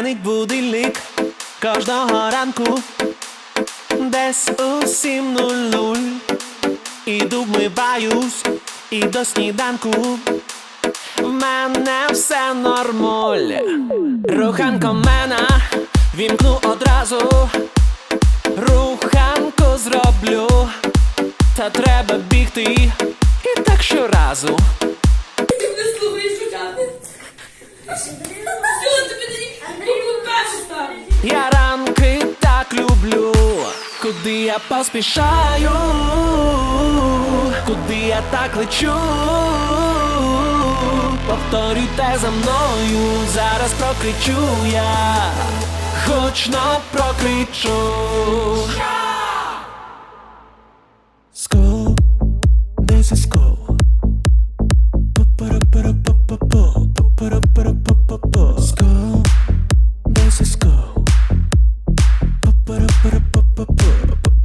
Дзвенить будильник кожного ранку, десь у сім нуль-нуль Іду вмиваюсь і до сніданку. В мене все нормаль. Руханко мене вімкну одразу. Руханку зроблю, та треба бігти і так щоразу. Ти не слухаєш Я ранки так люблю, куди я поспішаю, куди я так лечу. Повторюйте за мною, зараз прокричу я, гучно прокричу.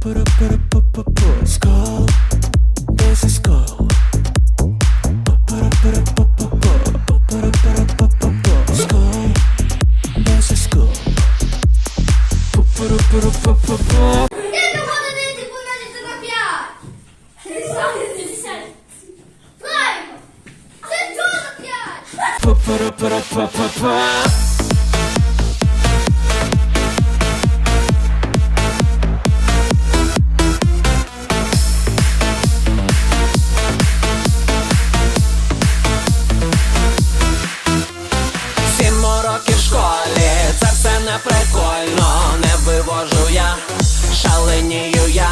Skull, there's a skull. Skull, there's a skull. Ele não roda nem de bunda de piada. Ele só resiste. Vai! Você toda piada! Шаленію я,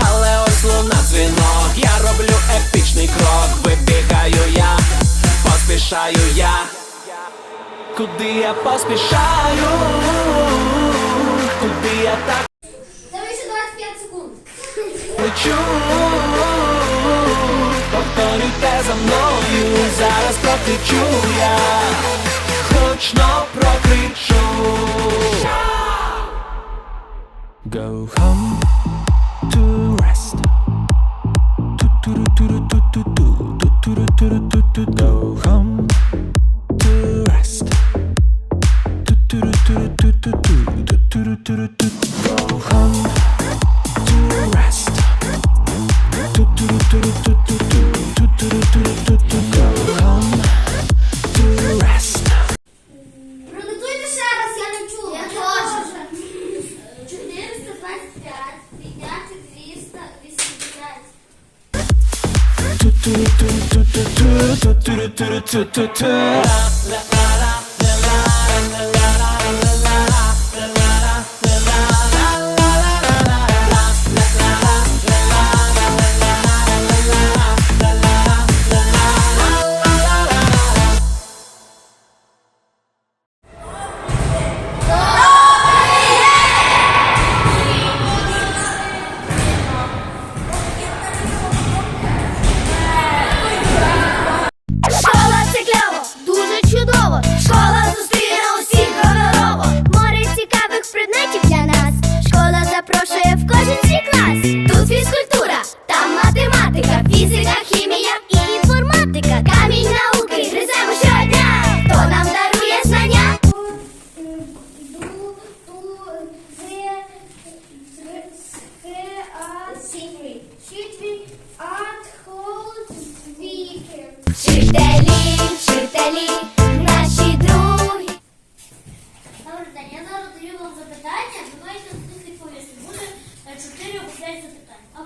але ось луна дзвінок, я роблю епічний крок, вибігаю я, поспішаю я, куди я поспішаю, куди я так Давай ще 25 секунд. лечу, повторюйте за мною, зараз прокричу я, гучно прокричу. Go home La, la.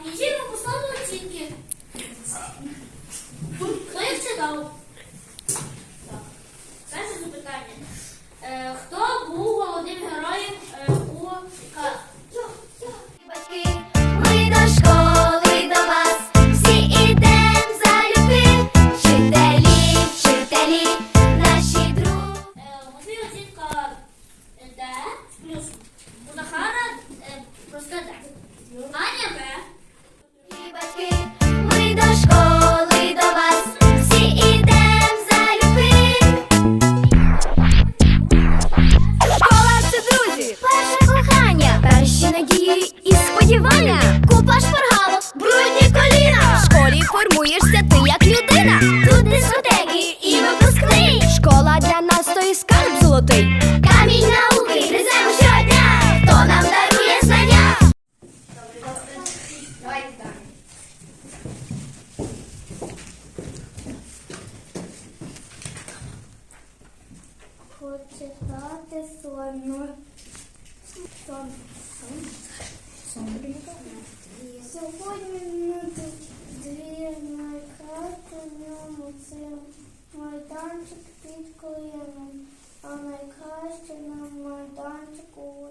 А ми поставимо оцінки. Їх читав? Так. Перше запитання. Е, хто був головним героєм е, у казці? Батьки, ми до школи до вас всі ідем залюбки. Вчителі, вчителі, наші друзі. Е, Можливо, оцінка е, Д з плюсом. У Захара е, проста Д. Yeah. Сьогодні на двірної хати ньому це майданчик під коєм, а найкраще на майданчику.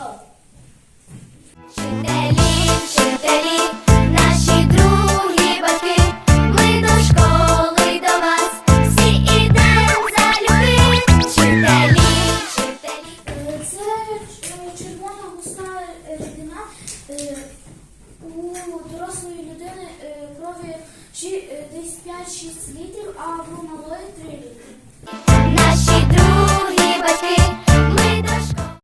Вчителі, вчителі, наші другі батьки. Ми до школи до вас всі ідемо залюбки. Вчителі. Це червона гусна рідина у дорослої людини крові десь 5-6 літрів, а в малої 3 літри.